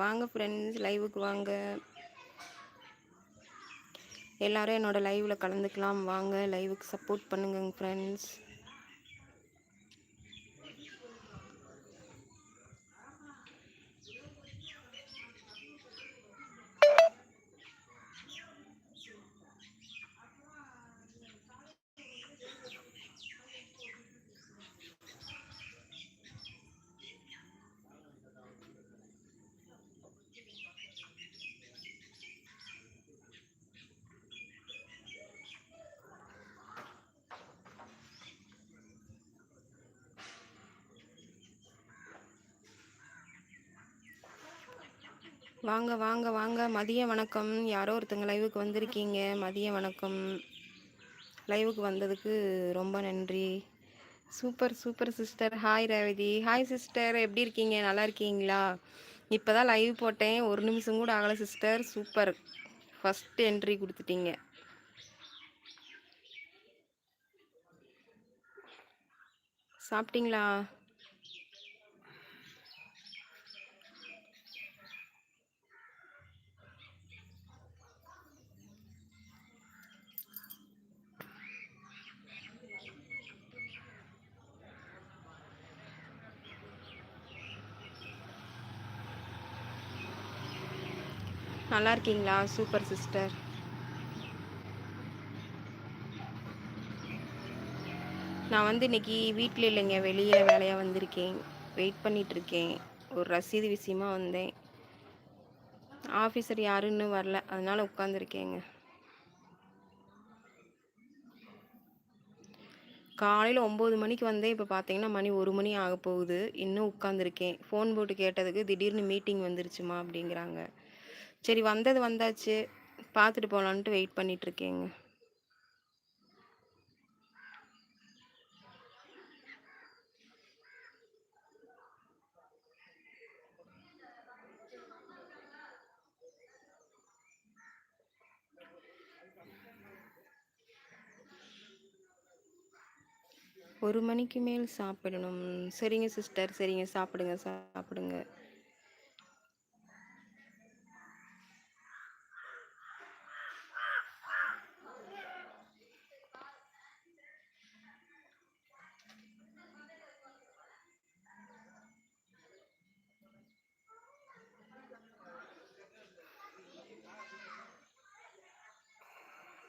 வாங்க ஃப்ரெண்ட்ஸ் லைவுக்கு வாங்க. எல்லாரும் என்னோட லைவ்ல கலந்துக்கலாம். வாங்க லைவுக்கு சப்போர்ட் பண்ணுங்க ஃப்ரெண்ட்ஸ் வாங்க வாங்க வாங்க. மதிய வணக்கம். யாரோ ஒருத்தங்க லைவுக்கு வந்திருக்கீங்க. மதிய வணக்கம். லைவுக்கு வந்ததுக்கு ரொம்ப நன்றி. Super super sister hi Revathi. Hi sister எப்படி இருக்கீங்க? நல்லா இருக்கீங்களா? இப்போ தான் லைவ் போட்டேன். ஒரு நிமிஷம் கூட ஆகலை சிஸ்டர் சூப்பர் ஃபஸ்ட் என்ட்ரி கொடுத்துட்டீங்க. சாப்பிட்டீங்களா? நல்லா இருக்கீங்களா சூப்பர் சிஸ்டர். நான் வந்து இன்னைக்கு வீட்டில் இல்லைங்க. வெளியில் வேலையாக வந்திருக்கேன். வெயிட் பண்ணிகிட்ருக்கேன் ஒரு ரசீது விஷயமா வந்தேன். ஆஃபீஸர் யாருன்னு வரல. அதனால் உட்காந்துருக்கேங்க. காலையில் ஒம்பது மணிக்கு வந்தேன். இப்போ பார்த்தீங்கன்னா மணி ஒரு மணி ஆக போகுது இன்னும் உட்காந்துருக்கேன். ஃபோன் போட்டு கேட்டதுக்கு திடீர்னு மீட்டிங் வந்துருச்சுமா அப்படிங்கிறாங்க. சரி வந்தது வந்தாச்சு. பார்த்துட்டு போகலான்ட்டு வெயிட் பண்ணிகிட்ருக்கேங்க ஒரு மணிக்கு மேல் சாப்பிடணும். சரிங்க சிஸ்டர் சரிங்க சாப்பிடுங்க சாப்பிடுங்க.